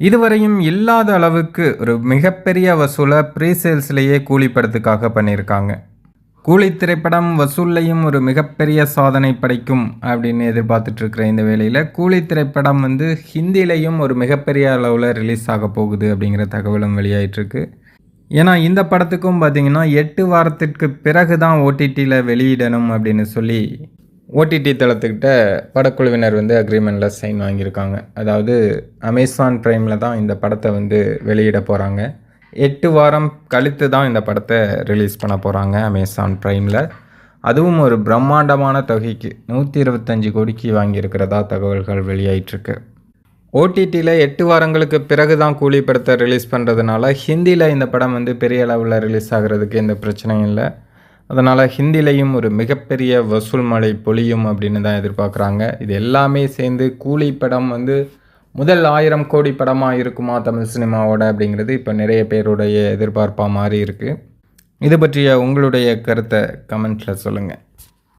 இதுவரையும் இல்லாத அளவுக்கு ஒரு மிகப்பெரிய வசூலை ப்ரீசேல்ஸ்லேயே கூலி படத்துக்காக பண்ணியிருக்காங்க. கூலி திரைப்படம் வசூல்லையும் ஒரு மிகப்பெரிய சாதனை படைக்கும் அப்படின்னு எதிர்பார்த்துட்ருக்கிற இந்த வேளையில் கூலி திரைப்படம் வந்து ஹிந்திலையும் ஒரு மிகப்பெரிய அளவில் ரிலீஸ் ஆக போகுது அப்படிங்கிற தகவலும் வெளியாயிட்டிருக்கு ஏன்னா இந்த படத்துக்கும் பார்த்திங்கன்னா எட்டு வாரத்திற்கு பிறகு தான் ஓடிடியில் வெளியிடணும் அப்படின்னு சொல்லி ஓடிடி தளத்துக்கிட்ட படக்குழுவினர் வந்து அக்ரிமெண்ட்டில் சைன் வாங்கியிருக்காங்க. அதாவது அமேசான் ப்ரைமில் தான் இந்த படத்தை வந்து வெளியிட போகிறாங்க எட்டு வாரம் கழித்து தான் இந்த படத்தை ரிலீஸ் பண்ண போகிறாங்க அமேசான் ப்ரைமில் அதுவும் ஒரு பிரம்மாண்டமான தொகைக்கு நூற்றி இருபத்தஞ்சி கோடிக்கு வாங்கியிருக்கிறதா தகவல்கள் வெளியாயிட்ருக்கு ஓடிடியில் எட்டு வாரங்களுக்கு பிறகு தான் கூலி படத்தை ரிலீஸ் பண்ணுறதுனால ஹிந்தியில் இந்த படம் வந்து பெரிய அளவில் ரிலீஸ் ஆகிறதுக்கு எந்த பிரச்சனையும் இல்லை. அதனால் ஹிந்திலையும் ஒரு மிகப்பெரிய வசூல் மழை பொழியும் அப்படின்னு தான் எதிர்பார்க்குறாங்க. இது எல்லாமே சேர்ந்து கூலி படம் வந்து முதல் ஆயிரம் கோடி படமாக இருக்குமா தமிழ் சினிமாவோட அப்படிங்கிறது இப்போ நிறைய பேருடைய எதிர்பார்ப்பாக மாறி இருக்குது இது பற்றிய உங்களுடைய கருத்தை கமெண்ட்டில் சொல்லுங்கள்